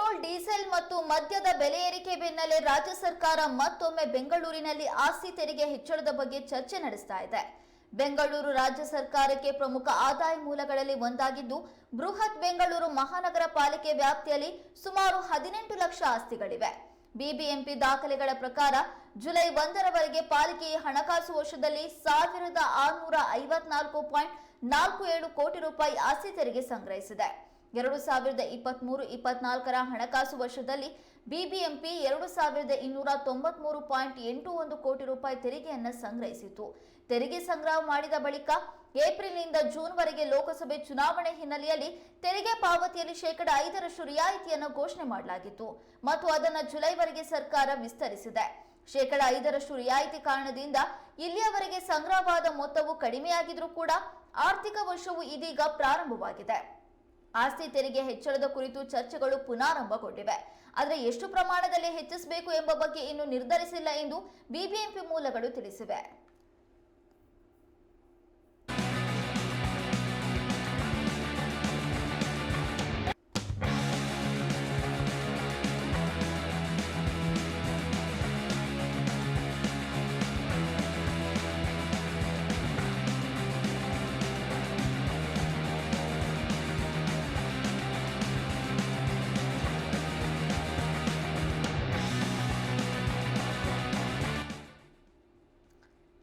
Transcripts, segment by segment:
Petrol, diesel ಮತ್ತು ಮದ್ಯದ ಬೆಲೆ ಏರಿಕೆ ಬೆನ್ನಲ್ಲೇ ರಾಜ್ಯ ಸರ್ಕಾರ ಮತ್ತೊಮ್ಮೆ ಬೆಂಗಳೂರಿನಲ್ಲಿ ಆಸ್ತಿ ತೆರಿಗೆ ಹೆಚ್ಚಳದ ಬಗ್ಗೆ ಚರ್ಚೆ ನಡೆಸ್ತಾ ಇದೆ. ಬೆಂಗಳೂರು ರಾಜ್ಯ ಸರ್ಕಾರಕ್ಕೆ ಪ್ರಮುಖ ಆದಾಯ ಮೂಲಗಳಲ್ಲಿ ಒಂದಾಗಿದ್ದು, ಬೃಹತ್ ಬೆಂಗಳೂರು ಮಹಾನಗರ ಪಾಲಿಕೆ ವ್ಯಾಪ್ತಿಯಲ್ಲಿ ಸುಮಾರು ಹದಿನೆಂಟು ಲಕ್ಷ ಆಸ್ತಿಗಳಿವೆ. ಬಿಬಿಎಂಪಿ ದಾಖಲೆಗಳ ಪ್ರಕಾರ, ಜುಲೈ ಒಂದರವರೆಗೆ ಪಾಲಿಕೆಯ ಹಣಕಾಸು ವರ್ಷದಲ್ಲಿ ಸಾವಿರದ ಆರುನೂರ ಐವತ್ನಾಲ್ಕು ಪಾಯಿಂಟ್ ನಾಲ್ಕು ಏಳು ಕೋಟಿ ರೂಪಾಯಿ ಆಸ್ತಿ ತೆರಿಗೆ ಸಂಗ್ರಹಿಸಿದೆ. ಎರಡು ಸಾವಿರದ ಇಪ್ಪತ್ಮೂರು ಇಪ್ಪತ್ನಾಲ್ಕರ ಹಣಕಾಸು ವರ್ಷದಲ್ಲಿ ಬಿಬಿಎಂಪಿ ಎರಡು ಸಾವಿರದ ಇನ್ನೂರ ತೊಂಬತ್ಮೂರು ಪಾಯಿಂಟ್ ಎಂಟು ಒಂದು ಕೋಟಿ ರೂಪಾಯಿ ತೆರಿಗೆಯನ್ನು ಸಂಗ್ರಹಿಸಿತು ತೆರಿಗೆ ಸಂಗ್ರಹ ಮಾಡಿದ ಬಳಿಕ ಏಪ್ರಿಲ್ನಿಂದ ಜೂನ್ವರೆಗೆ ಲೋಕಸಭೆ ಚುನಾವಣೆ ಹಿನ್ನೆಲೆಯಲ್ಲಿ ತೆರಿಗೆ ಪಾವತಿಯಲ್ಲಿ ಶೇಕಡ ಐದರಷ್ಟು ರಿಯಾಯಿತಿಯನ್ನು ಘೋಷಣೆ ಮಾಡಲಾಗಿತ್ತು ಮತ್ತು ಅದನ್ನು ಜುಲೈವರೆಗೆ ಸರ್ಕಾರ ವಿಸ್ತರಿಸಿದೆ. ಶೇಕಡ ಐದರಷ್ಟು ರಿಯಾಯಿತಿ ಕಾರಣದಿಂದ ಇಲ್ಲಿಯವರೆಗೆ ಸಂಗ್ರಹವಾದ ಮೊತ್ತವು ಕಡಿಮೆಯಾಗಿದ್ರೂ ಕೂಡ ಆರ್ಥಿಕ ವರ್ಷವು ಇದೀಗ ಪ್ರಾರಂಭವಾಗಿದೆ. ಆಸ್ತಿ ತೆರಿಗೆ ಹೆಚ್ಚಳದ ಕುರಿತು ಚರ್ಚೆಗಳು ಪುನಾರಂಭಗೊಂಡಿವೆ. ಆದರೆ ಎಷ್ಟು ಪ್ರಮಾಣದಲ್ಲಿ ಹೆಚ್ಚಿಸಬೇಕು ಎಂಬ ಬಗ್ಗೆ ಇನ್ನೂ ನಿರ್ಧರಿಸಿಲ್ಲ ಎಂದು ಬಿಬಿಎಂಪಿ ಮೂಲಗಳು ತಿಳಿಸಿವೆ.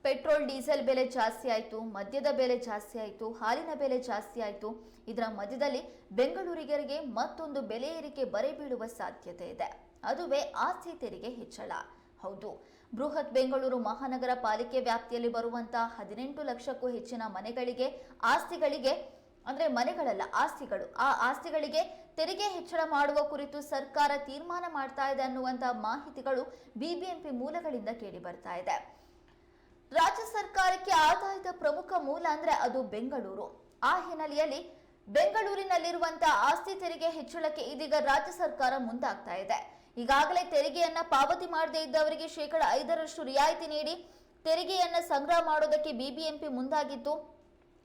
ಪೆಟ್ರೋಲ್, ಡೀಸೆಲ್ ಬೆಲೆ ಜಾಸ್ತಿ ಆಯಿತು, ಮದ್ಯದ ಬೆಲೆ ಜಾಸ್ತಿ ಆಯಿತು, ಹಾಲಿನ ಬೆಲೆ ಜಾಸ್ತಿ ಆಯಿತು. ಇದರ ಮಧ್ಯದಲ್ಲಿ ಬೆಂಗಳೂರಿಗರಿಗೆ ಮತ್ತೊಂದು ಬೆಲೆ ಏರಿಕೆ ಬರೆ ಬೀಳುವ ಸಾಧ್ಯತೆ ಇದೆ. ಅದುವೇ ಆಸ್ತಿ ತೆರಿಗೆ ಹೆಚ್ಚಳ. ಹೌದು, ಬೃಹತ್ ಬೆಂಗಳೂರು ಮಹಾನಗರ ಪಾಲಿಕೆ ವ್ಯಾಪ್ತಿಯಲ್ಲಿ ಬರುವಂತಹ ಹದಿನೆಂಟು ಲಕ್ಷಕ್ಕೂ ಹೆಚ್ಚಿನ ಮನೆಗಳಿಗೆ ಆಸ್ತಿಗಳಿಗೆ, ಅಂದ್ರೆ ಮನೆಗಳಲ್ಲ, ಆಸ್ತಿಗಳು, ಆ ಆಸ್ತಿಗಳಿಗೆ ತೆರಿಗೆ ಹೆಚ್ಚಳ ಮಾಡುವ ಕುರಿತು ಸರ್ಕಾರ ತೀರ್ಮಾನ ಮಾಡ್ತಾ ಇದೆ ಅನ್ನುವಂತಹ ಮಾಹಿತಿಗಳು ಬಿಬಿಎಂಪಿ ಮೂಲಗಳಿಂದ ಕೇಳಿ ಬರ್ತಾ ಇದೆ. ರಾಜ್ಯ ಸರ್ಕಾರಕ್ಕೆ ಆದಾಯದ ಪ್ರಮುಖ ಮೂಲ ಅಂದ್ರೆ ಅದು ಬೆಂಗಳೂರು. ಆ ಹಿನ್ನೆಲೆಯಲ್ಲಿ ಬೆಂಗಳೂರಿನಲ್ಲಿರುವಂತಹ ಆಸ್ತಿ ತೆರಿಗೆ ಹೆಚ್ಚಳಕ್ಕೆ ಇದೀಗ ರಾಜ್ಯ ಸರ್ಕಾರ ಮುಂದಾಗ್ತಾ ಇದೆ. ಈಗಾಗಲೇ ತೆರಿಗೆಯನ್ನ ಪಾವತಿ ಮಾಡದೇ ಇದ್ದವರಿಗೆ ಶೇಕಡ ಐದರಷ್ಟು ರಿಯಾಯಿತಿ ನೀಡಿ ತೆರಿಗೆಯನ್ನ ಸಂಗ್ರಹ ಮಾಡೋದಕ್ಕೆ ಬಿಬಿಎಂಪಿ ಮುಂದಾಗಿತ್ತು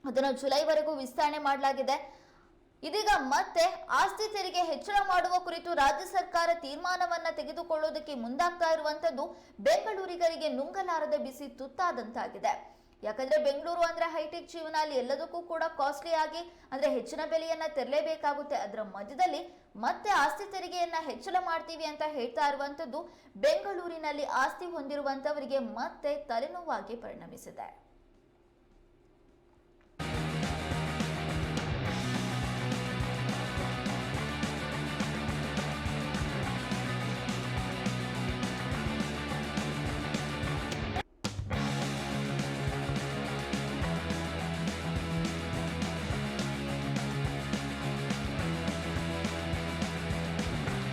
ಅದನ್ನು ಜುಲೈವರೆಗೂ ವಿಸ್ತರಣೆ ಮಾಡಲಾಗಿದೆ. ಇದೀಗ ಮತ್ತೆ ಆಸ್ತಿ ತೆರಿಗೆ ಹೆಚ್ಚಳ ಮಾಡುವ ಕುರಿತು ರಾಜ್ಯ ಸರ್ಕಾರ ತೀರ್ಮಾನವನ್ನ ತೆಗೆದುಕೊಳ್ಳೋದಕ್ಕೆ ಮುಂದಾಗ್ತಾ ಇರುವಂತದ್ದು ಬೆಂಗಳೂರಿಗರಿಗೆ ನುಂಗಲಾರದ ಬಿಸಿ ತುತ್ತಾದಂತಾಗಿದೆ. ಯಾಕಂದ್ರೆ ಬೆಂಗಳೂರು ಅಂದ್ರೆ ಹೈಟೆಕ್ ಜೀವನ, ಅಲ್ಲಿ ಎಲ್ಲದಕ್ಕೂ ಕೂಡ ಕಾಸ್ಟ್ಲಿ ಆಗಿ ಅಂದ್ರೆ ಹೆಚ್ಚಿನ ಬೆಲೆಯನ್ನ ತೆರಲೇಬೇಕಾಗುತ್ತೆ. ಅದರ ಮಧ್ಯದಲ್ಲಿ ಮತ್ತೆ ಆಸ್ತಿ ತೆರಿಗೆಯನ್ನ ಹೆಚ್ಚಳ ಮಾಡ್ತೀವಿ ಅಂತ ಹೇಳ್ತಾ ಇರುವಂತದ್ದು ಬೆಂಗಳೂರಿನಲ್ಲಿ ಆಸ್ತಿ ಹೊಂದಿರುವಂತವರಿಗೆ ಮತ್ತೆ ತಲೆನೋವಾಗಿ ಪರಿಣಮಿಸಿದೆ.